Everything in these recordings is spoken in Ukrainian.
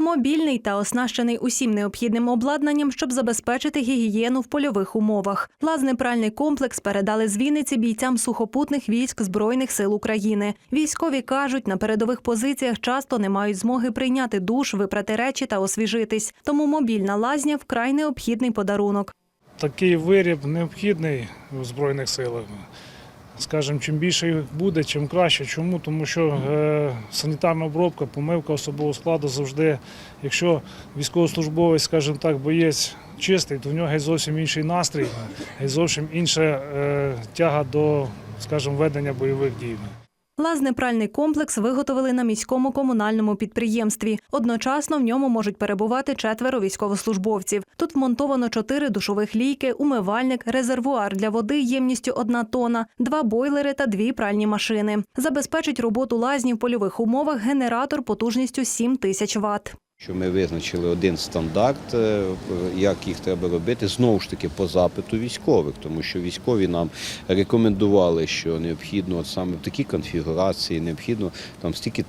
Мобільний та оснащений усім необхідним обладнанням, щоб забезпечити гігієну в польових умовах. Лазний пральний комплекс передали з Вінниці бійцям сухопутних військ Збройних сил України. Військові кажуть, на передових позиціях часто не мають змоги прийняти душ, випрати речі та освіжитись. Тому мобільна лазня вкрай необхідний подарунок. Такий виріб необхідний у Збройних силах. Скажімо, чим більше їх буде, чим краще. Чому? Тому що е, санітарна обробка, помивка особового складу завжди, якщо військовослужбовець, скажімо так, боєць чистий, то в нього зовсім інший настрій, зовсім інша е, тяга до, скажімо, ведення бойових дій. Лазний пральний комплекс виготовили на міському комунальному підприємстві. Одночасно в ньому можуть перебувати четверо військовослужбовців. Тут вмонтовано чотири душових лійки, умивальник, резервуар для води ємністю одна тона, два бойлери та дві пральні машини. Забезпечить роботу лазні в польових умовах генератор потужністю 7 тисяч Вт. Що ми визначили один стандарт, е, як їх треба робити, знову ж таки по запиту військових, тому що військові нам рекомендували, що необхідно от саме в такій конфігурації, необхідно там стільки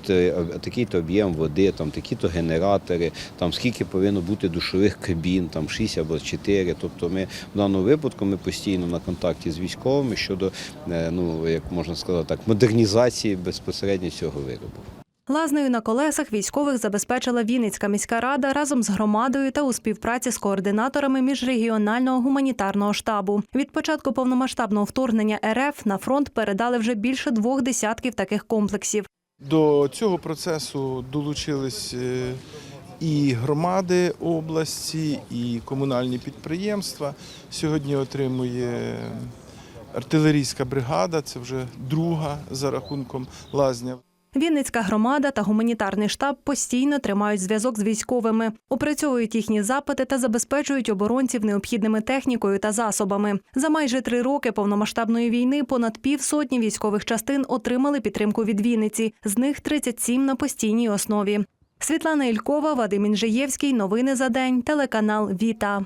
такий-то об'єм води, там такі-то генератори, там скільки повинно бути душових кабін, там 6 або 4. Тобто ми в даному випадку ми постійно на контакті з військовими щодо, е, ну як можна сказати так, модернізації безпосередньо цього виробу. Лазнею на колесах військових забезпечила Вінницька міська рада разом з громадою та у співпраці з координаторами міжрегіонального гуманітарного штабу. Від початку повномасштабного вторгнення РФ на фронт передали вже більше двох десятків таких комплексів. До цього процесу долучились е, і громади області, і комунальні підприємства. Сьогодні отримує артилерійська бригада, це вже друга за рахунком лазня. Вінницька громада та гуманітарний штаб постійно тримають зв'язок з військовими, опрацьовують їхні запити та забезпечують оборонців необхідними технікою та засобами. За майже три роки повномасштабної війни понад півсотні військових частин отримали підтримку від Вінниці, з них 37 на постійній основі. Світлана Ількова, Вадим Інжиєвський. Новини за день. Телеканал Віта.